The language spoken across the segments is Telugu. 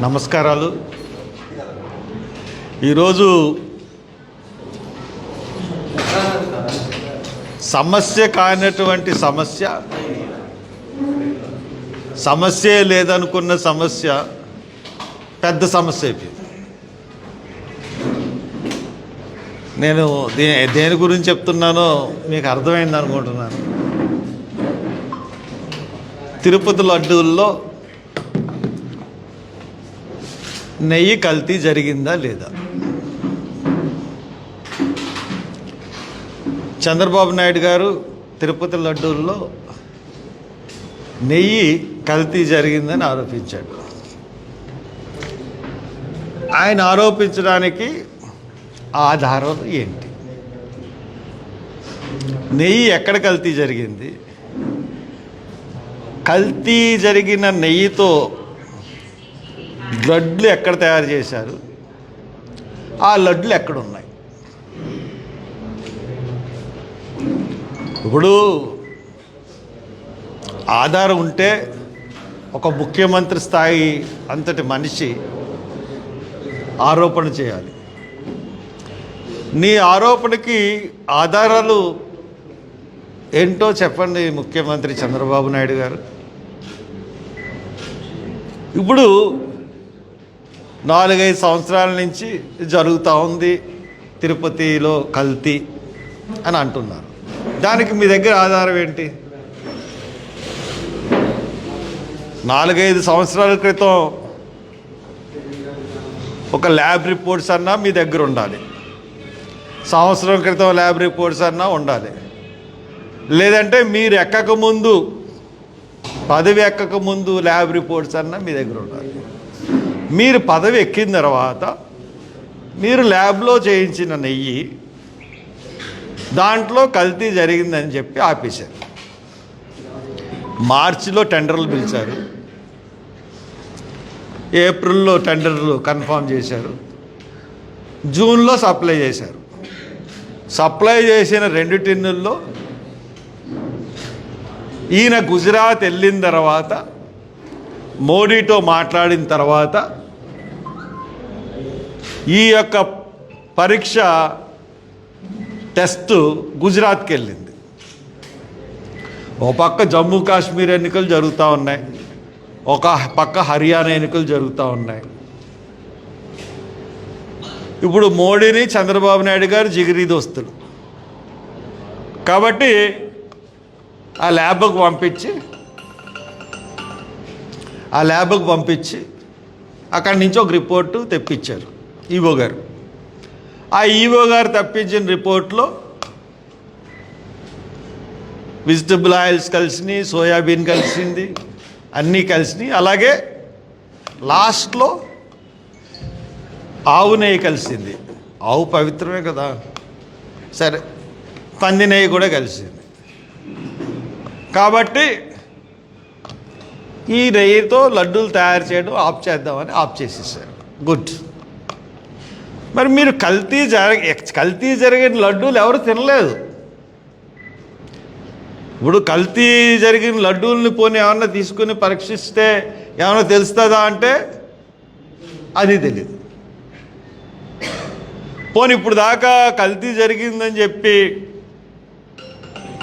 నమస్కారాలు. ఈరోజు సమస్య కానటువంటి సమస్య సమస్యే లేదనుకున్న సమస్య పెద్ద సమస్య అయిపోయింది. నేను దే దేని గురించి చెప్తున్నానో మీకు అర్థమైంది అనుకుంటున్నాను. తిరుపతి లడ్డూల్లో నెయ్యి కల్తీ జరిగిందా లేదా? చంద్రబాబు నాయుడు గారు తిరుపతి లడ్డూల్లో నెయ్యి కల్తీ జరిగిందని ఆరోపించాడు. ఆయన ఆరోపించడానికి ఆధారం ఏంటి? నెయ్యి ఎక్కడ కల్తీ జరిగింది? కల్తీ జరిగిన నెయ్యితో లడ్లు ఎక్కడ తయారు చేశారు? ఆ లడ్లు ఎక్కడ ఉన్నాయి ఇప్పుడు ఆధారం ఉంటే ఒక ముఖ్యమంత్రి స్థాయి అంతటి మనిషి ఆరోపణ చేయాలి. నీ ఆరోపణకి ఆధారాలు ఏంటో చెప్పండి ముఖ్యమంత్రి చంద్రబాబు నాయుడు గారు. ఇప్పుడు నాలుగైదు సంవత్సరాల నుంచి జరుగుతూ ఉంది తిరుపతిలో కల్తీ అని అంటున్నారు. దానికి మీ దగ్గర ఆధారం ఏంటి? నాలుగైదు సంవత్సరాల క్రితం ఒక ల్యాబ్ రిపోర్ట్స్ అన్నా మీ దగ్గర ఉండాలి. సంవత్సరం క్రితం ల్యాబ్ రిపోర్ట్స్ అన్నా ఉండాలి. లేదంటే మీరు ఎక్కక ముందు పదవి ఎక్కక ముందు ల్యాబ్ రిపోర్ట్స్ అన్నా మీ దగ్గర ఉండాలి. మీరు పదవి ఎక్కిన తర్వాత మీరు ల్యాబ్లో చేయించిన నెయ్యి దాంట్లో కల్తీ జరిగిందని చెప్పి ఆపేశారు. మార్చిలో టెండర్లు పిలిచారు. ఏప్రిల్లో టెండర్లు కన్ఫర్మ్ చేశారు. జూన్లో సప్లై చేశారు. సప్లై చేసిన రెండు టిన్నుల్లో ఈయన గుజరాత్ వెళ్ళిన తర్వాత మోడీతో మాట్లాడిన తర్వాత ఈ యొక్క పరీక్ష టెస్ట్ గుజరాత్కి వెళ్ళింది ఒక పక్క జమ్మూ కాశ్మీర్ ఎన్నికలు జరుగుతూ ఉన్నాయి. ఒక పక్క హర్యానా ఎన్నికలు జరుగుతూ ఉన్నాయి. ఇప్పుడు మోడీని చంద్రబాబు నాయుడు గారు జిగిరి దోస్తులు. కాబట్టి ఆ ల్యాబ్కు పంపించి ఆ ల్యాబ్కు పంపించి అక్కడి నుంచి ఒక రిపోర్టు తెప్పించారు. ఈవో గారు. ఆ ఈవో గారు తప్పించిన రిపోర్ట్లో వెజిటబుల్ ఆయిల్స్ కలిసినాయి సోయాబీన్ కలిసింది అన్నీ కలిసినాయి. అలాగే లాస్ట్లో ఆవు నెయ్యి కలిసింది. ఆవు పవిత్రమే కదా. సరే పంది నెయ్యి కూడా కలిసింది. కాబట్టి ఈ నెయ్యితో లడ్డూలు తయారు చేయడం ఆఫ్ చేద్దామని ఆఫ్ చేసేసారు. గుడ్. మరి మీరు కల్తీ జరగ కల్తీ జరిగిన లడ్డూలు ఎవరు తినలేదు. ఇప్పుడు కల్తీ జరిగిన లడ్డూల్ని పోనీ ఏమన్నా తీసుకుని పరీక్షిస్తే ఏమన్నా తెలుస్తుందా అంటే అది తెలియదు పోనీ ఇప్పుడు దాకా కల్తీ జరిగిందని చెప్పి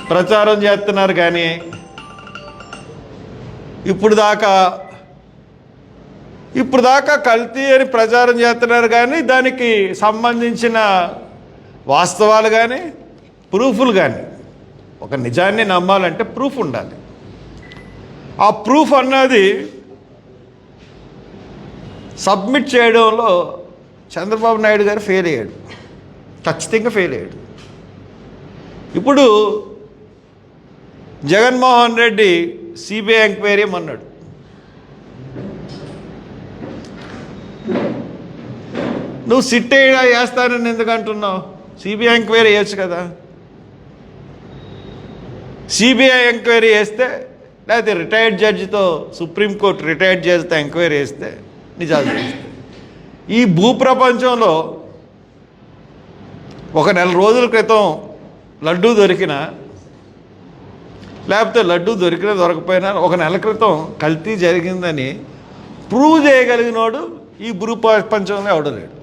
ప్రచారం చేస్తున్నారు కానీ ఇప్పుడు దాకా ఇప్పుడు దాకా కల్తీ అని ప్రచారం చేస్తున్నారు కానీ దానికి సంబంధించిన వాస్తవాలు కానీ ప్రూఫ్లు కానీ ఒక నిజాన్ని నమ్మాలంటే ప్రూఫ్ ఉండాలి. ఆ ప్రూఫ్ అన్నది సబ్మిట్ చేయడంలో చంద్రబాబు నాయుడు గారు ఫెయిల్ అయ్యాడు. ఖచ్చితంగా ఫెయిల్ అయ్యాడు. ఇప్పుడు జగన్మోహన్ రెడ్డి సిబిఐ ఎంక్వైరీ అన్నాడు నువ్వు సిట్ వేస్తానని ఎందుకు అంటున్నావు? సిబిఐ ఎంక్వైరీ చేయొచ్చు కదా. సిబిఐ ఎంక్వైరీ చేస్తే లేకపోతే రిటైర్డ్ జడ్జితో సుప్రీంకోర్టు రిటైర్డ్ చేస్తే ఎంక్వైరీ చేస్తే నిజాలు తెలుస్తాయి. ఈ భూప్రపంచంలో ఒక నెల రోజుల క్రితం లడ్డూ దొరికిన లేకపోతే లడ్డూ దొరికినా దొరకపోయినా ఒక నెల క్రితం కల్తీ జరిగిందని ప్రూవ్ చేయగలిగినోడు ఈ భూ ప్రపంచంలో ఎవడలేడు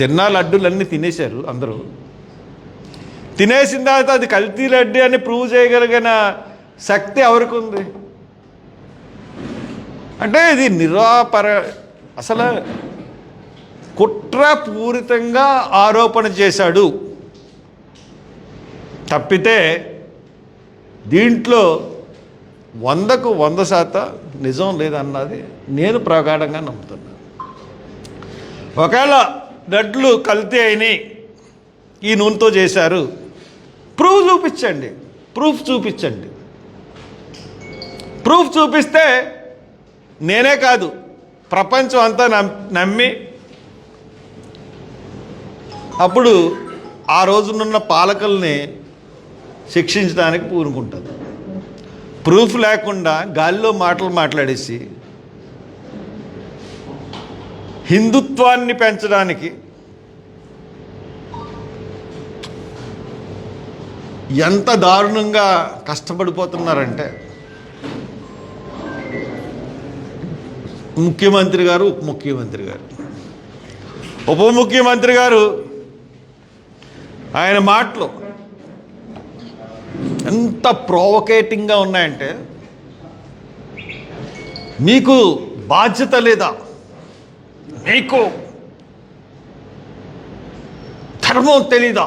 తిన్నా లడ్డూలన్నీ తినేశారు అందరూ. తినేసిన తర్వాత అది కల్తీ లడ్డు అని ప్రూవ్ చేయగలిగిన శక్తి ఎవరికి ఉంది అంటే ఇది నిరాపర అసలు కుట్రపూరితంగా ఆరోపణ చేశాడు. తప్పితే దీంట్లో వందకు వంద శాతం నిజం లేదన్నది నేను ప్రగాఢంగా నమ్ముతున్నాను. ఒకవేళ లడ్లు కల్తీ అయినాయి. ఈ నూనెతో చేశారు. ప్రూఫ్ చూపించండి. ప్రూఫ్ చూపించండి. ప్రూఫ్ చూపిస్తే నేనే కాదు ప్రపంచం అంతా నమ్మి. అప్పుడు ఆ రోజునున్న పాలకుల్ని శిక్షించడానికి పూనుకుంటుంది ప్రూఫ్ లేకుండా గాలిలో మాటలు మాట్లాడేసి హిందుత్వాన్ని పెంచడానికి ఎంత దారుణంగా కష్టపడిపోతున్నారంటే ముఖ్యమంత్రి గారు ఉప ముఖ్యమంత్రి గారు. ఉప ముఖ్యమంత్రి గారు ఆయన మాటలు ఎంత ప్రోవకేటింగ్గా ఉన్నాయంటే మీకు బాధ్యత లేదా? మీకు ధర్మం తెలీదా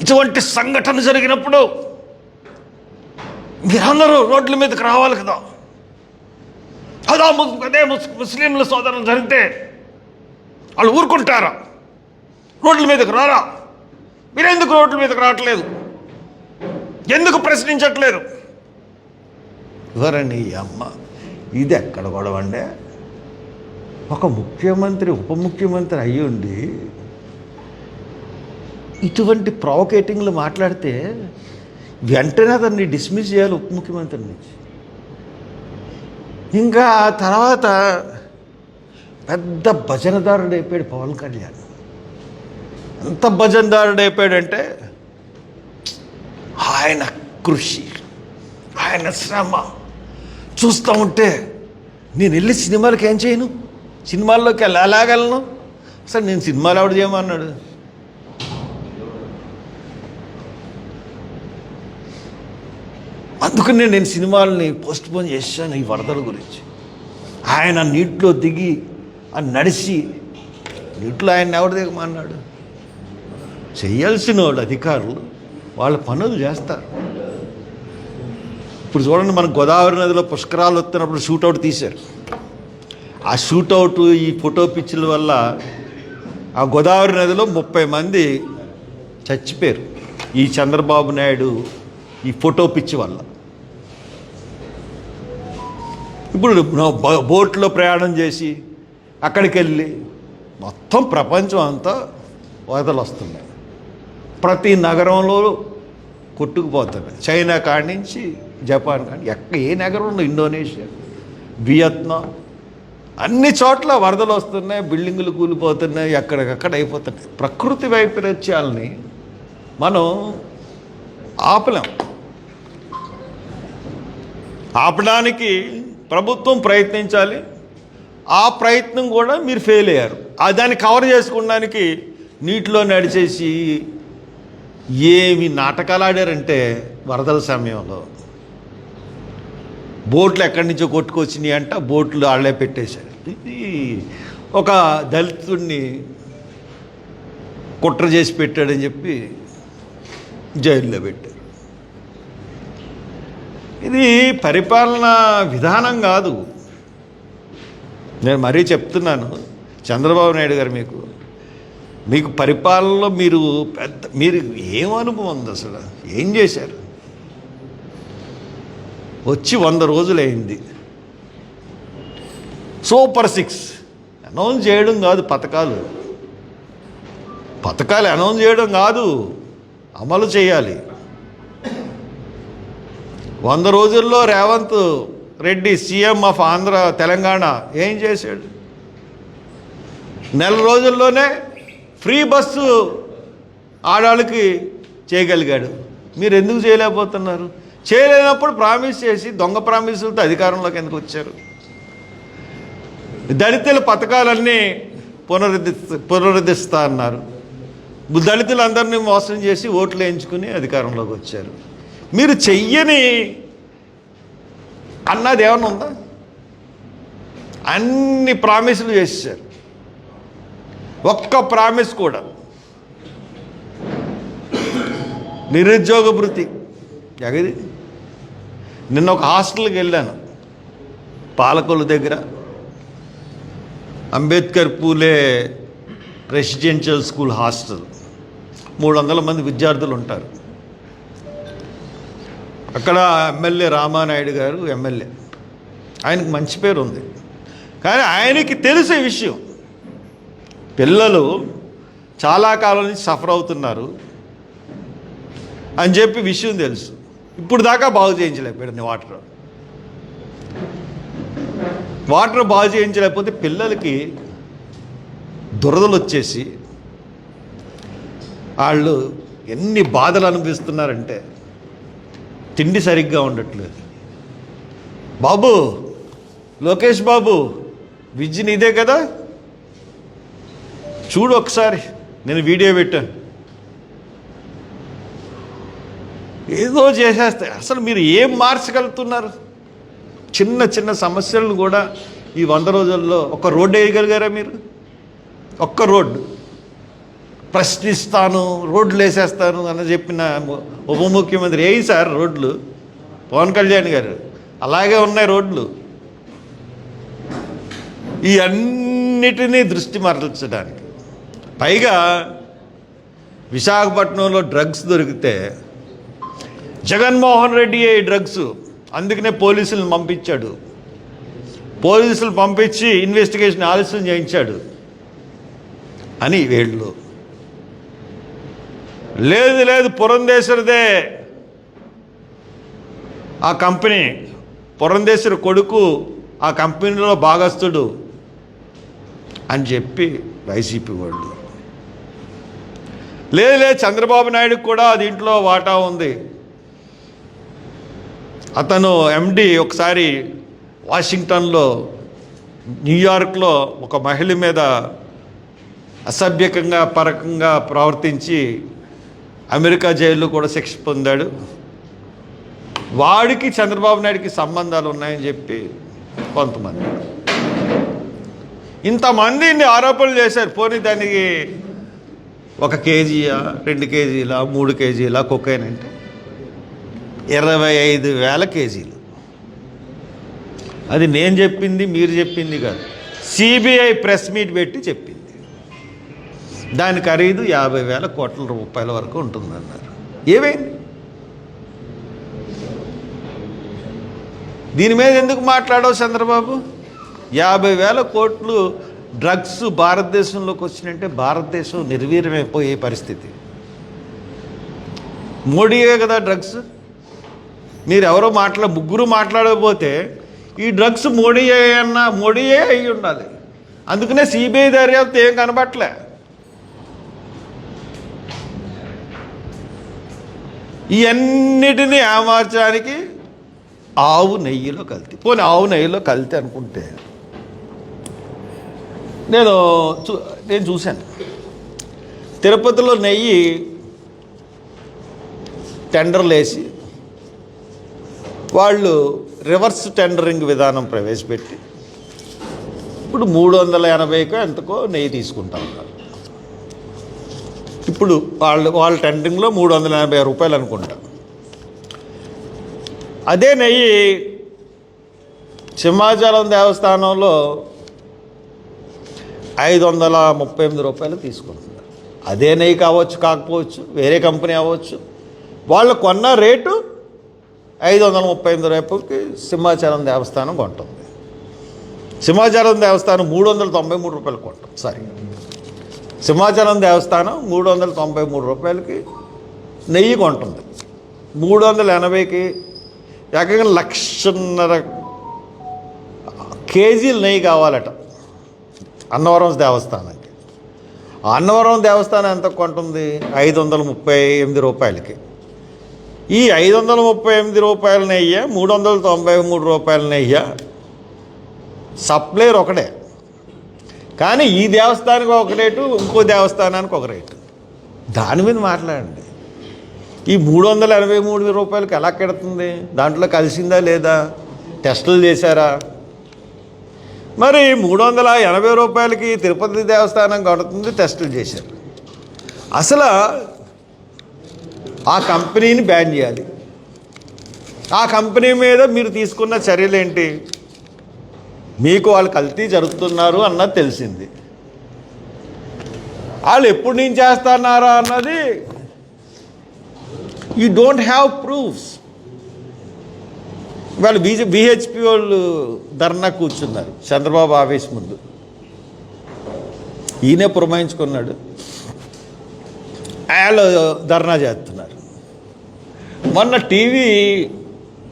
ఇటువంటి సంఘటన జరిగినప్పుడు మీరందరూ రోడ్ల మీదకి రావాలి కదా అదా అదే ముస్- ముస్లింల సోదరులు జరిగితే వాళ్ళు ఊరుకుంటారా రోడ్ల మీదకి రారా మీరెందుకు రోడ్ల మీదకి రావట్లేదు ఎందుకు ప్రశ్నించట్లేదు ఎవరండి ఈ అమ్మ ఇది ఎక్కడ గొడవ అండి ఒక ముఖ్యమంత్రి ఉప ముఖ్యమంత్రి అయ్యుండి ఇటువంటి ప్రొవకేటింగ్లు మాట్లాడితే వెంటనే అతన్ని డిస్మిస్ చేయాలి ఉప ముఖ్యమంత్రి నుంచి. ఇంకా తర్వాత పెద్ద భజనదారుడు అయిపోయాడు పవన్ కళ్యాణ్. ఎంత భజనదారుడు అయిపోయాడంటే ఆయన కృషి ఆయన శ్రమ. చూస్తూ ఉంటే నేను వెళ్ళి సినిమాలకు ఏం చేయను? సినిమాల్లోకి వెళ్ళి ఎలాగలను అసలు నేను సినిమాలు ఎవడు చేయమన్నాడు? అందుకనే నేను సినిమాలని పోస్ట్ పోన్ చేశాను ఈ వరదల గురించి. ఆయన నీటిలో దిగి అని నడిచి నీటిలో ఆయన ఎవరు దిగమన్నాడు? చేయాల్సిన వాళ్ళు అధికారులు వాళ్ళ పనులు చేస్తారు. ఇప్పుడు చూడండి మన గోదావరి నదిలో పుష్కరాలు వస్తున్నప్పుడు షూట్అవుట్ తీశారు. ఆ షూటౌట్ ఈ ఫోటో పిచ్చుల వల్ల ఆ గోదావరి నదిలో ముప్పై మంది చచ్చిపోయారు. ఈ చంద్రబాబు నాయుడు ఈ ఫోటో పిచ్చి వల్ల. ఇప్పుడు బోట్లో ప్రయాణం చేసి అక్కడికి వెళ్ళి మొత్తం ప్రపంచం అంతా వరదలు వస్తున్నాయి ప్రతి నగరంలో కొట్టుకుపోతున్నాయి చైనా కాడి నుంచి జపాన్ కాడి ఎక్క ఏ నగరంలో ఇండోనేషియా వియత్నాం అన్ని చోట్ల వరదలు వస్తున్నాయి బిల్డింగులు కూలిపోతున్నాయి ఎక్కడికక్కడ అయిపోతున్నాయి. ప్రకృతి వైపరీత్యాలని మనం ఆపలేం. ఆపడానికి ప్రభుత్వం ప్రయత్నించాలి. ఆ ప్రయత్నం కూడా మీరు ఫెయిల్ అయ్యారు. ఆ దాన్ని కవర్ చేసుకోవడానికి నీటిలో నడిచేసి ఏమి నాటకాలు ఆడారంటే వరదల సమయంలో. బోట్లు ఎక్కడి నుంచో కొట్టుకొచ్చినాయి అంట బోట్లు ఆళ్ళే పెట్టేశారు. ఇది ఒక దళితుడిని కుట్ర చేసి పెట్టాడని చెప్పి జైల్లో పెట్టారు. ఇది పరిపాలన విధానం కాదు. నేను మరీ చెప్తున్నాను చంద్రబాబు నాయుడు గారు మీకు మీకు పరిపాలనలో మీరు పెద్ద మీరు ఏం అనుభవం ఉంది అసలు? ఏం చేశారు? వచ్చి వంద రోజులైంది. Super six. అనౌన్స్ చేయడం కాదు పథకాలు. పథకాలు అనౌన్స్ చేయడం కాదు అమలు చేయాలి. వంద రోజుల్లో రేవంత్ రెడ్డి సీఎం ఆఫ్ ఆంధ్ర తెలంగాణ ఏం చేశాడు? నెల రోజుల్లోనే ఫ్రీ బస్సు ఆడాళ్ళకి చేయగలిగాడు. మీరు ఎందుకు చేయలేకపోతున్నారు? చేయలేనప్పుడు ప్రామిస్ చేసి దొంగ ప్రామిసులతో అధికారంలోకి ఎందుకు వచ్చారు? దళితుల పథకాలన్నీ పునరుద్ధి పునరుద్ధరిస్తా అన్నారు. దళితులందరినీ మోసం చేసి ఓట్లు వేయించుకుని అధికారంలోకి వచ్చారు. మీరు చెయ్యని అన్నది ఏమన్నా ఉందా? అన్ని ప్రామిసులు చేశారు ఒక్క ప్రామిస్ కూడా. నిరుద్యోగ భృతి. ఎగది. నిన్న ఒక హాస్టల్కి వెళ్ళాను. పాలకొల్లు దగ్గర. Ambedkar Phule residential school hostel మూడు వందల మంది విద్యార్థులు ఉంటారు. అక్కడ ఎమ్మెల్యే రామానాయుడు గారు ఎమ్మెల్యే. ఆయనకు మంచి పేరు ఉంది. కానీ ఆయనకి తెలిసే విషయం పిల్లలు చాలా కాలం నుంచి సఫర్ అవుతున్నారు అని చెప్పి విషయం తెలుసు. ఇప్పుడు దాకా బాగు చేయించలేకపోయాడు వాటర్. వాటర్ బాగు చేయించలేకపోతే పిల్లలకి దురదలు వచ్చేసి వాళ్ళు ఎన్ని బాధలు అనిపిస్తున్నారంటే తిండి సరిగ్గా ఉండట్లేదు. బాబు లోకేష్ బాబు విద్య నీదే కదా? చూడు ఒకసారి నేను వీడియో పెట్టాను. ఏదో చేసేస్తే అసలు మీరు ఏం మార్చగలుగుతున్నారు? చిన్న చిన్న సమస్యలను కూడా ఈ వంద రోజుల్లో ఒక రోడ్డు వేయగలిగారా మీరు? ఒక్క రోడ్డు ప్రశ్నిస్తాను రోడ్లు వేసేస్తాను అని చెప్పిన ఉప ముఖ్యమంత్రి ఏయి సార్ రోడ్లు? పవన్ కళ్యాణ్ గారు అలాగే ఉన్నాయి రోడ్లు. ఈ అన్నిటినీ దృష్టి మరల్చడానికి. పైగా విశాఖపట్నంలో డ్రగ్స్ దొరికితే జగన్మోహన్ రెడ్డి ఈ డ్రగ్స్ అందుకనే పోలీసులను పంపించాడు. పోలీసులు పంపించి ఇన్వెస్టిగేషన్ ఆలస్యం చేయించాడు. అని వీళ్ళు. లేదు లేదు పురంధేశ్వరిదే. ఆ కంపెనీ పురంధేశ్వరి కొడుకు ఆ కంపెనీలో భాగస్తుడు అని చెప్పి వైసీపీ వాళ్ళు. లేదు లేదు చంద్రబాబు నాయుడు కూడా దీంట్లో వాటా ఉంది. అతను ఎండి ఒకసారి వాషింగ్టన్లో న్యూయార్క్లో ఒక మహిళ మీద అసభ్యకంగా పరకంగా ప్రవర్తించి అమెరికా జైల్లో కూడా శిక్ష పొందాడు. వాడికి చంద్రబాబు నాయుడికి సంబంధాలు ఉన్నాయని చెప్పి కొంతమంది. ఇంతమంది ఇన్ని ఆరోపణలు చేశారు. పోనీ దానికి ఒక కేజీయా రెండు కేజీలా మూడు కేజీలా కొకైన్ అంటే. ఇరవై ఐదు వేల కేజీలు. అది నేను చెప్పింది మీరు చెప్పింది కాదు. సిబిఐ ప్రెస్ మీట్ పెట్టి చెప్పింది. దాని ఖరీదు యాభై వేల కోట్ల రూపాయల వరకు ఉంటుందన్నారు. ఏమైంది? దీని మీద ఎందుకు మాట్లాడవు చంద్రబాబు? యాభై వేల కోట్లు డ్రగ్స్ భారతదేశంలోకి వచ్చినంటే భారతదేశం నిర్వీర్యమైపోయే పరిస్థితి. మోడీయే కదా డ్రగ్స్. మీరు ఎవరో మాట్లా ముగ్గురు మాట్లాడకపోతే ఈ డ్రగ్స్ మోడీ అన్న మోడీయే అయి ఉండాలి. అందుకనే సిబిఐ దర్యాప్తు ఏం కనబట్టలే ఇవన్నిటినీ ఏమార్చడానికి ఆవు నెయ్యిలో కల్తీ. పోనీ ఆవు నెయ్యిలో కల్తీ అనుకుంటే నేను చూ నేను చూశాను. తిరుపతిలో నెయ్యి టెండర్లు వేసి వాళ్ళు రివర్స్ టెండరింగ్ విధానం ప్రవేశపెట్టి ఇప్పుడు మూడు వందల ఎనభైకో ఎంతకో నెయ్యి తీసుకుంటా ఉన్నారు. ఇప్పుడు వాళ్ళు వాళ్ళ టెండరింగ్లో మూడు వందల ఎనభై రూపాయలు అనుకుంటా. అదే నెయ్యి సింహాచలం దేవస్థానంలో ఐదు వందల ముప్పై ఎనిమిది రూపాయలు తీసుకుంటున్నారు. అదే నెయ్యి కావచ్చు కాకపోవచ్చు వేరే కంపెనీ అవ్వచ్చు. వాళ్ళు కొన్న రేటు ఐదు వందల ముప్పై ఎనిమిది రూపాయలకి సింహాచలం దేవస్థానం కొంటుంది. సింహాచలం దేవస్థానం మూడు వందల తొంభై మూడు రూపాయలు కొంటాం సారీ సింహాచలం దేవస్థానం మూడు వందల తొంభై మూడు రూపాయలకి నెయ్యి కొంటుంది. మూడు వందల ఎనభైకి ఏకంగా లక్షన్నర కేజీలు నెయ్యి కావాలట. అన్నవరం దేవస్థానానికి. అన్నవరం దేవస్థానం ఎంత కొంటుంది? ఐదు వందల ముప్పై ఎనిమిది రూపాయలకి. ఈ ఐదు వందల ముప్పై ఎనిమిది రూపాయల నెయ్యి మూడు వందల తొంభై మూడు రూపాయల నెయ్యి సప్లైర్ ఒకటే. కానీ ఈ దేవస్థానికి ఒక రేటు ఇంకో దేవస్థానానికి ఒక రేటు. దాని మీద మాట్లాడండి. ఈ మూడు వందల ఎనభై మూడు రూపాయలకి ఎలా కెడుతుంది? దాంట్లో కలిసిందా లేదా? టెస్టులు చేశారా? మరి మూడు వందల ఎనభై రూపాయలకి తిరుపతి దేవస్థానం కడుతుంది టెస్టులు చేశారు. అసలు ఆ కంపెనీని బ్యాన్ చేయాలి. ఆ కంపెనీ మీద మీరు తీసుకున్న చర్యలు ఏంటి మీకు వాళ్ళు కల్తీ జరుగుతున్నారు అన్నది తెలిసింది. వాళ్ళు ఎప్పుడు నేను చేస్తున్నారా అన్నది యూ డోంట్ హ్యావ్ ప్రూఫ్స్ వాళ్ళు బీజే బీహెచ్పి వాళ్ళు ధర్నా కూర్చున్నారు. చంద్రబాబు ఆఫీస్ ముందు. ఈయనే పురమాయించుకున్నాడు. వాళ్ళు ధర్నా చేస్తున్నారు. మొన్న టీవీ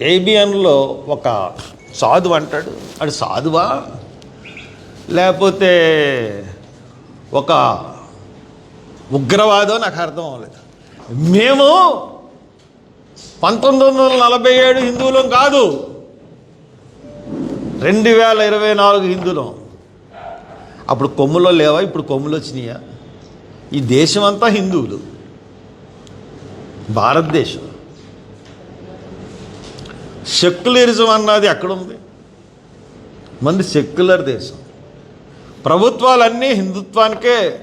ఏబిఎన్లో ఒక సాధు అంటాడు. అది సాధువా? లేకపోతే ఒక ఉగ్రవాదో? నాకు అర్థం అవ్వలేదు. మేము పంతొమ్మిది వందల నలభై ఏడు హిందువులం కాదు. రెండు వేల ఇరవై నాలుగు హిందువులం. అప్పుడు కొమ్ములో లేవా? ఇప్పుడు కొమ్ములు వచ్చినాయా? ఈ దేశం అంతా హిందువులు. భారతదేశం. సెక్యులరిజం అన్నది ఎక్కడుంది మంది సెక్యులర్ దేశం. ప్రభుత్వాలన్నీ హిందుత్వానికే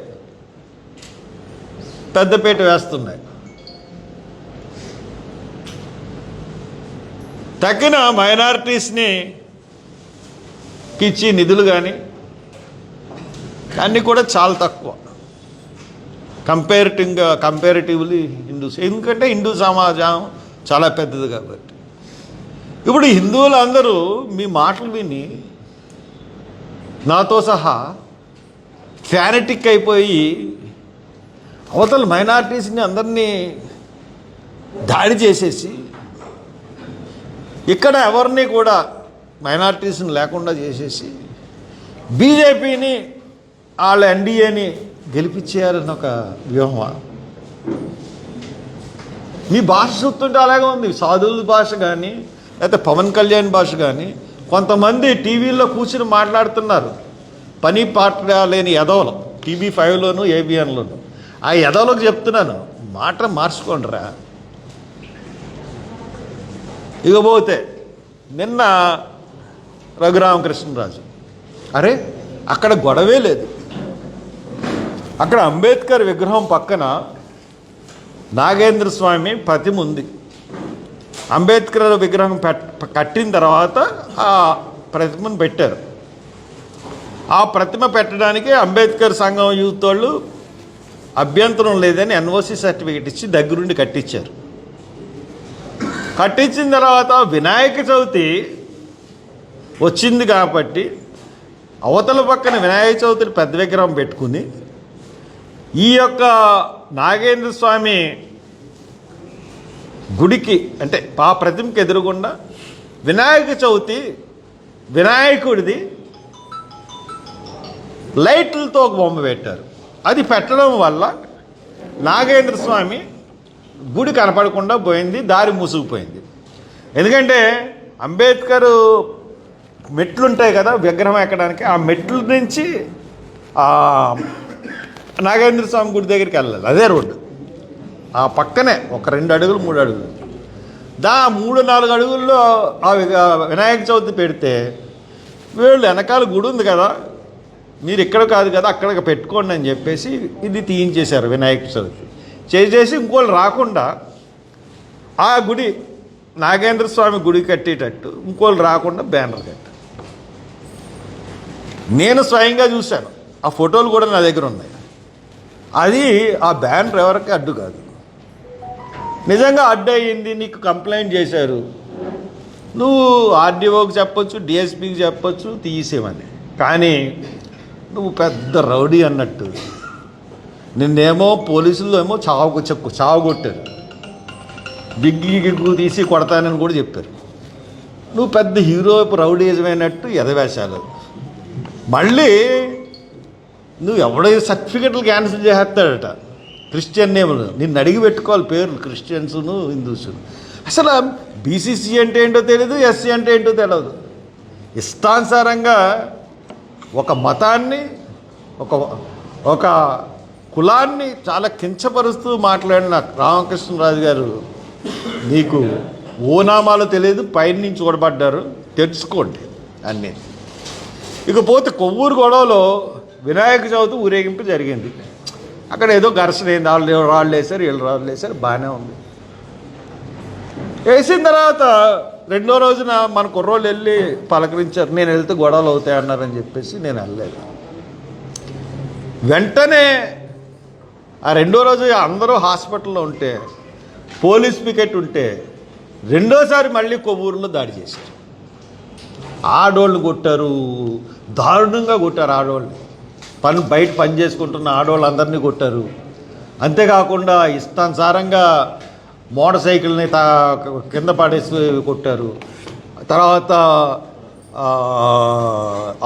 పెద్దపీట వేస్తున్నాయి. తగిన మైనారిటీస్ని ఇచ్చి నిధులు కానీ అన్నీ కూడా చాలా తక్కువ. కంపేరిటివ్గా కంపేరిటివ్లీ హిందూస్. ఎందుకంటే హిందూ సమాజం చాలా పెద్దది కాబట్టి. ఇప్పుడు హిందువులు అందరూ మీ మాటలు విని నాతో సహా ఫ్యానటిక్ అయిపోయి అవతల మైనారిటీస్ని అందరినీ దాడి చేసేసి ఇక్కడ ఎవరిని కూడా మైనారిటీస్ని లేకుండా చేసేసి బీజేపీని వాళ్ళ ఎన్డీఏని గెలిపించేయాలని ఒక వ్యూహమా మీ భాష చూస్తుంటే అలాగే ఉంది. సాధువుల భాష కానీ లేకపోతే పవన్ కళ్యాణ్ భాష కానీ కొంతమంది టీవీల్లో కూర్చుని మాట్లాడుతున్నారు. పని పాట లేని ఎదవలు టీవీ ఫైవ్లోను ఏబిఎన్లోను. ఆ ఎదవలకు చెప్తున్నాను మాట మార్చుకోండిరా. ఇకపోతే నిన్న రఘురామకృష్ణరాజు. అరే అక్కడ గొడవే లేదు. అక్కడ అంబేద్కర్ విగ్రహం పక్కన నాగేంద్ర స్వామి ప్రతిమ ఉంది అంబేద్కర్ విగ్రహం కట్టిన తర్వాత ఆ ప్రతిమను పెట్టారు. ఆ ప్రతిమ పెట్టడానికి అంబేద్కర్ సంఘం యూత్ వాళ్ళు అభ్యంతరం లేదని ఎన్ఓసి సర్టిఫికేట్ ఇచ్చి దగ్గరుండి కట్టించారు. కట్టించిన తర్వాత వినాయక చవితి వచ్చింది కాబట్టి అవతల పక్కన వినాయక చవితిని పెద్ద విగ్రహం పెట్టుకుని ఈ యొక్క నాగేంద్ర స్వామి గుడికి అంటే ఆ ప్రతిమకి ఎదురుగుండా వినాయక చవితి వినాయకుడిది లైట్లతో ఒక బొమ్మ పెట్టారు. అది పెట్టడం వల్ల నాగేంద్ర స్వామి గుడి కనపడకుండా పోయింది దారి మూసుకుపోయింది. ఎందుకంటే అంబేద్కర్ మెట్లు ఉంటాయి కదా విగ్రహం ఎక్కడానికి ఆ మెట్ల నుంచి నాగేంద్ర స్వామి గుడి దగ్గరికి వెళ్ళాలి. అదే రోడ్డు. ఆ పక్కనే ఒక రెండు అడుగులు మూడు అడుగులు. దా మూడు నాలుగు అడుగుల్లో ఆ వినాయక చవితి పెడితే వీళ్ళు వెనకాల గుడి ఉంది కదా మీరు ఇక్కడ కాదు కదా అక్కడ పెట్టుకోండి అని చెప్పేసి ఇది తీయించేశారు వినాయక చవితి. చేసేసి ఇంకోళ్ళు రాకుండా ఆ గుడి నాగేంద్ర స్వామి గుడి కట్టేటట్టు ఇంకోళ్ళు రాకుండా బ్యానర్ కట్టారు. నేను స్వయంగా చూశాను. ఆ ఫోటోలు కూడా నా దగ్గర ఉన్నాయి. అది ఆ బ్యానర్ ఎవరికి అడ్డు కాదు. నిజంగా అడ్డయింది నీకు కంప్లైంట్ చేశారు. నువ్వు ఆర్డీఓకి చెప్పొచ్చు డిఎస్పీకి చెప్పొచ్చు తీసేమని కానీ నువ్వు పెద్ద రౌడీ అన్నట్టు. నిన్నేమో పోలీసులు ఏమో చావు చెప్పు చావు కొట్టారు బిగ్గి గిగ్గు తీసి కొడతానని కూడా చెప్పారు. నువ్వు పెద్ద హీరో రౌడీజమైనట్టు ఎదవేశాలు మళ్ళీ నువ్వు ఎవడో సర్టిఫికెట్లు క్యాన్సిల్ చేసేస్తాడట. క్రిస్టియన్ నేమ్ నిన్ను అడిగి పెట్టుకోవాలి పేర్లు క్రిస్టియన్స్ను హిందూస్ను. అసలు బీసీసీ అంటే ఏంటో తెలియదు ఎస్సీ అంటే ఏంటో తెలియదు ఇష్టానుసారంగా ఒక మతాన్ని ఒక ఒక కులాన్ని చాలా కించపరుస్తూ మాట్లాడిన రామకృష్ణరాజు గారు మీకు ఓనామాలు తెలియదు పైన నుంచి చూడబడ్డారు తెలుసుకోండి అన్నీ. ఇకపోతే కొవ్వూరు గొడవలో వినాయక చవితి ఊరేగింపు జరిగింది. అక్కడ ఏదో ఘర్షణ అయింది. వాళ్ళు రాళ్ళు వేశారు వీళ్ళు రాళ్ళు వేశారు బాగానే ఉంది. వేసిన తర్వాత రెండో రోజున మన కుర్రోళ్ళు వెళ్ళి పలకరించారు నేను వెళ్తే గొడవలు అవుతాయి అన్నారని చెప్పేసి నేను వెళ్ళలేదు. వెంటనే ఆ రెండో రోజు అందరూ హాస్పిటల్లో ఉంటే పోలీస్ పికెట్ ఉంటే రెండోసారి మళ్ళీ కొవ్వూరులో దాడి చేశారు. ఆడోళ్ళు కొట్టారు దారుణంగా కొట్టారు ఆడోళ్ళు పని బయట పని చేసుకుంటున్న ఆడవాళ్ళందరినీ కొట్టారు. అంతేకాకుండా ఇష్టానుసారంగా మోటార్ సైకిల్ని తా కింద పడేసి కొట్టారు. తర్వాత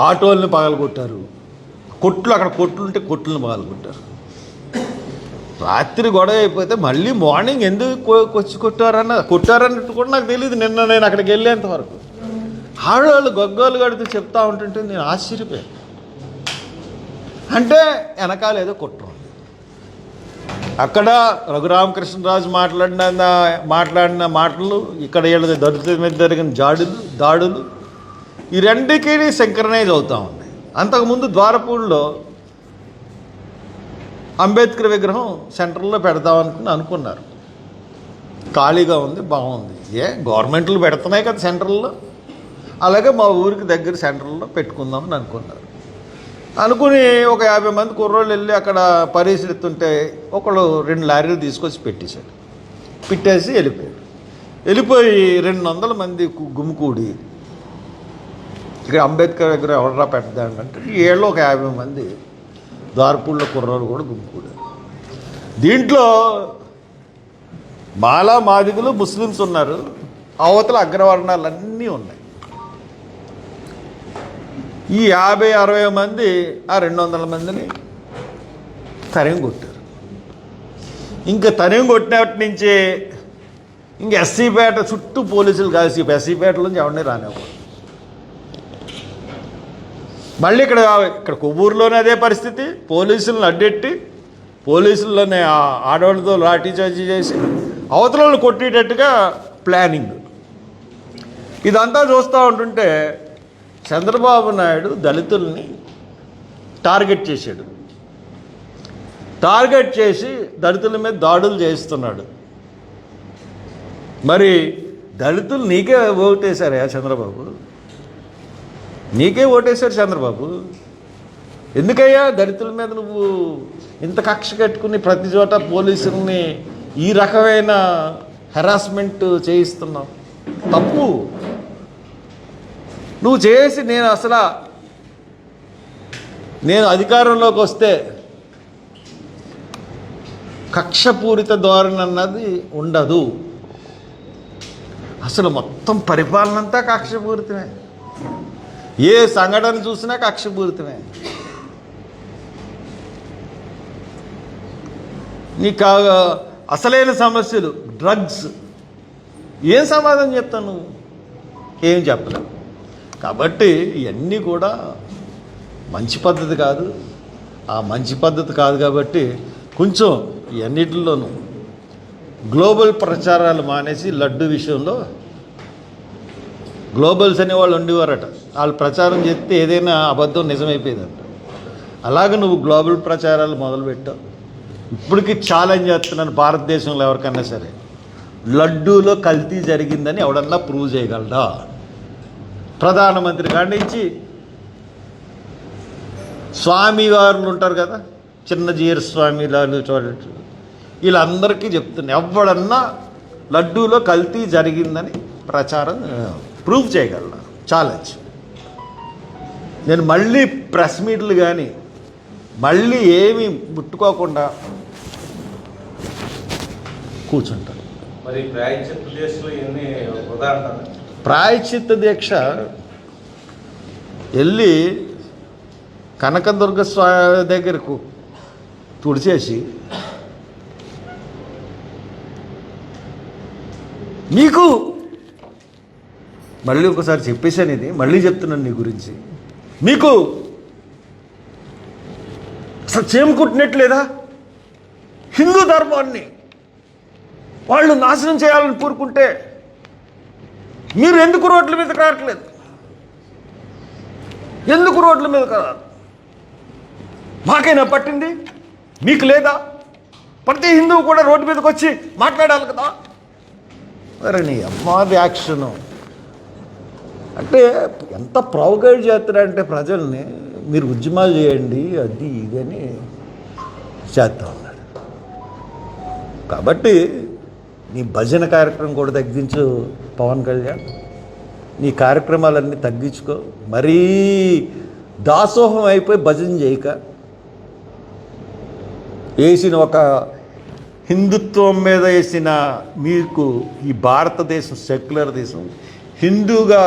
ఆటోల్ని పగలగొట్టారు. కొట్లు అక్కడ కొట్లు ఉంటే కొట్లను పగలగొట్టారు. రాత్రి గొడవ అయిపోతే మళ్ళీ మార్నింగ్ ఎందుకు వచ్చి కొట్టారన్న కొట్టారన్నట్టు కూడా నాకు తెలియదు నిన్న నేను అక్కడికి వెళ్ళేంత వరకు. ఆడవాళ్ళు గొగ్గోలు కడుతూ చెప్తా ఉంటుంటే నేను ఆశ్చర్యపోయాను. అంటే వెనకాల ఏదో కుట్ర ఉంది. అక్కడ రఘురామకృష్ణరాజు మాట్లాడిన మాట్లాడిన మాటలు ఇక్కడ వీళ్ళది దళితుల మీద జరిగిన జాడులు దాడులు ఈ రెండుకి సింక్రనైజ్ అవుతూ ఉంది. అంతకుముందు ద్వారపూడిలో అంబేద్కర్ విగ్రహం సెంటర్లో పెడదామనుకుని అనుకున్నారు. ఖాళీగా ఉంది బాగుంది. ఏ గవర్నమెంట్లు పెడుతున్నాయి కదా సెంటర్లో. అలాగే మా ఊరికి దగ్గర సెంటర్లో పెట్టుకుందామని అనుకున్నారు. అనుకుని ఒక యాభై మంది కుర్రోళ్ళు వెళ్ళి అక్కడ పరిశీలిస్తుంటే ఒకళ్ళు రెండు లారీలు తీసుకొచ్చి పెట్టేశాడు. పెట్టేసి వెళ్ళిపోయాడు. వెళ్ళిపోయి రెండు వందల మంది గుమ్మికూడి ఇక్కడ అంబేద్కర్ దగ్గర ఎవడరా పెట్టదండి అంటే ఏళ్ళు ఒక యాభై మంది దార్పుళ్ళ కుర్రోళ్ళు కూడా గుమికూడారు దీంట్లో మాలా మాదిగులు ముస్లిమ్స్ ఉన్నారు. అవతల అగ్రవర్ణాలు అన్నీ ఉన్నాయి. ఈ యాభై అరవై మంది ఆ రెండు వందల మందిని తరిం కొట్టారు. ఇంకా తరిం కొట్టినప్పటి నుంచి ఇంక ఎస్సీపేట చుట్టూ పోలీసులు కాసి ఎస్సీపేటలో నుంచి ఎవరిని రానివ్వరు. మళ్ళీ ఇక్కడ ఇక్కడ కొవ్వూరులోనే అదే పరిస్థితి. పోలీసులను అడ్డెట్టి పోలీసుల్లోనే ఆడవాళ్ళతో లాఠీ చార్జీ చేసి అవతలను కొట్టేటట్టుగా ప్లానింగ్. ఇదంతా చూస్తూ ఉంటుంటే చంద్రబాబు నాయుడు దళితుల్ని టార్గెట్ చేశాడు. టార్గెట్ చేసి దళితుల మీద దాడులు చేస్తున్నాడు మరి దళితులు నీకే ఓటేశారయ్యా చంద్రబాబు? నీకే ఓటేశారు చంద్రబాబు? ఎందుకయ్యా దళితుల మీద నువ్వు ఇంత కక్ష కట్టుకుని ప్రతి చోట పోలీసుల్ని ఈ రకమైన హెరాస్మెంట్ చేయిస్తున్నావు? తప్పు. నువ్వు చేసి నేను అసలు నేను అధికారంలోకి వస్తే కక్షపూరిత ధోరణి అన్నది ఉండదు. అసలు మొత్తం పరిపాలన అంతా కక్షపూరితమే. ఏ సంఘటన చూసినా కక్షపూరితమే. నీకు కా అసలైన సమస్యలు డ్రగ్స్ ఏం సమాధానం చెప్తాను నువ్వు? ఏం చెప్పలేవు. కాబట్టి ఇవన్నీ కూడా మంచి పద్ధతి కాదు. ఆ మంచి పద్ధతి కాదు కాబట్టి కొంచెం ఇవన్నిటిలోనూ గ్లోబల్ ప్రచారాలు మానేసి లడ్డు విషయంలో గ్లోబల్స్ అనేవాళ్ళు ఉండేవారట. వాళ్ళు ప్రచారం చేస్తే ఏదైనా అబద్ధం నిజమైపోయేదంట. అలాగే నువ్వు గ్లోబల్ ప్రచారాలు మొదలుపెట్టావు. ఇప్పటికి ఛాలెంజ్ చేస్తున్నాను భారతదేశంలో ఎవరికైనా సరే. లడ్డూలో కల్తీ జరిగిందని ఎవడన్నా ప్రూవ్ చేయగలడా? ప్రధానమంత్రి కాడి స్వామివారులు ఉంటారు కదా చిన్న జీర స్వామి లాలు చూడండి. వీళ్ళందరికీ చెప్తున్నా ఎవడన్నా లడ్డూలో కల్తీ జరిగిందని ప్రచారం ప్రూవ్ చేయగలను? ఛాలెంజ్. నేను మళ్ళీ ప్రెస్ మీట్లు కానీ మళ్ళీ ఏమీ ముట్టుకోకుండా కూర్చుంటాను. మరి ప్రాయచిత్త దీక్ష వెళ్ళి కనకదుర్గ స్వామి దగ్గరకు తుడిచేసి మీకు మళ్ళీ ఒకసారి చెప్పేశాను ఇది మళ్ళీ చెప్తున్నాను నీ గురించి మీకు అసలు చేముకుంటున్నట్లేదా హిందూ ధర్మాన్ని వాళ్ళు నాశనం చేయాలని కోరుకుంటే మీరు ఎందుకు రోడ్ల మీద రావట్లేదు? ఎందుకు రోడ్ల మీద రారు మాకైనా పట్టింది? మీకు లేదా? ప్రతి హిందువు కూడా రోడ్డు మీదకి వచ్చి మాట్లాడాలి కదా? మరి నీ అమ్మ యాక్షను అంటే ఎంత ప్రొవగైడ్ చేస్తారంటే ప్రజల్ని మీరు ఉద్యమాలు చేయండి అది ఇది అని చేస్తా ఉన్నాడు కాబట్టి నీ భజన కార్యక్రమం కూడా తగ్గించు. పవన్ కళ్యాణ్ నీ కార్యక్రమాలన్నీ తగ్గించుకో. మరీ దాసోహం అయిపోయి భజన చేయక. వేసిన ఒక హిందుత్వం మీద వేసిన మీకు ఈ భారతదేశం సెక్యులర్ దేశం హిందూగా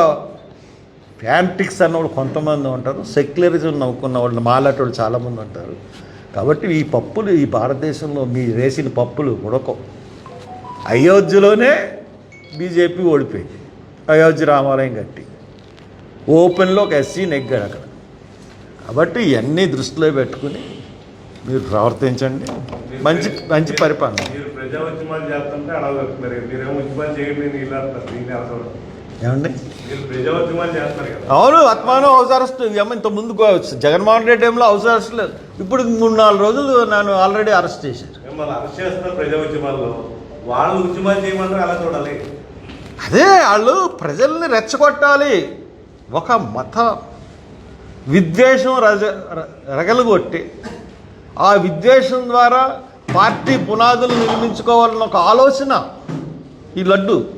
ఫ్యాంటిక్స్ అన్నవాళ్ళు కొంతమంది ఉంటారు సెక్యులరిజం నవ్వుకున్న వాళ్ళు మాలాంటి వాళ్ళు చాలామంది ఉంటారు. కాబట్టి ఈ పప్పులు ఈ భారతదేశంలో మీరు వేసిన పప్పులు ఉడకం అయోధ్యలోనే బీజేపీ ఓడిపోయింది. అయోధ్య రామాలయం కట్టి. ఓపెన్లో ఒక ఎస్సీ నెగ్గాడు అక్కడ. కాబట్టి ఇవన్నీ దృష్టిలో పెట్టుకుని మీరు ప్రవర్తించండి. మంచి మంచి పరిపాలన. అవసరం ఏమండి? అవును ఆత్మానం హౌస్ అరెస్ట్ ఏమో ఇంత ముందు జగన్మోహన్ రెడ్డి టైంలో హౌస్ అరెస్ట్ లేదు. ఇప్పుడు మూడు నాలుగు రోజులు నన్ను ఆల్రెడీ అరెస్ట్ చేశారు. అరెస్ట్ ప్రజా ఉద్యమాల్లో. వాళ్ళు ఉద్యమాలు చేయమంటారు? అలా చూడాలి? అదే వాళ్ళు ప్రజల్ని రెచ్చగొట్టాలి. ఒక మత విద్వేషం రజ రగలగొట్టి ఆ విద్వేషం ద్వారా పార్టీ పునాదులు నిర్మించుకోవాలన్న ఒక ఆలోచన ఈ లడ్డు.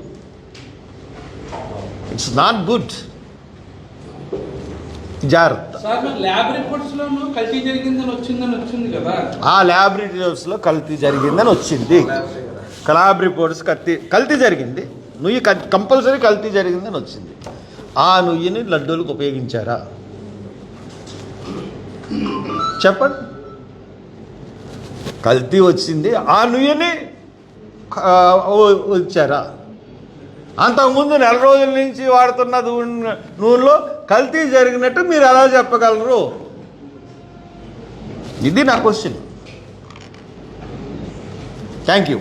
ఇట్స్ నాట్ గుడ్ జాగ్రత్త. మరి ల్యాబ్ కల్తీ జరిగిందని వచ్చింది కదా? ఆ ల్యాబొరేటరీస్లో కల్తీ జరిగిందని వచ్చింది. కలాబ్ రిపోర్ట్స్ కల్తీ కల్తీ జరిగింది. నుయ్యి కంపల్సరీ కల్తీ జరిగిందని వచ్చింది. ఆ నుయ్యిని లడ్డూలకు ఉపయోగించారా? చెప్పండి. కల్తీ వచ్చింది. ఆ నుయ్యని ఆ, వచ్చారా అంతకుముందు నెల రోజుల నుంచి వాడుతున్న నూనెలో కల్తీ జరిగినట్టు మీరు ఎలా చెప్పగలరు? ఇది నా క్వశ్చన్. Thank you.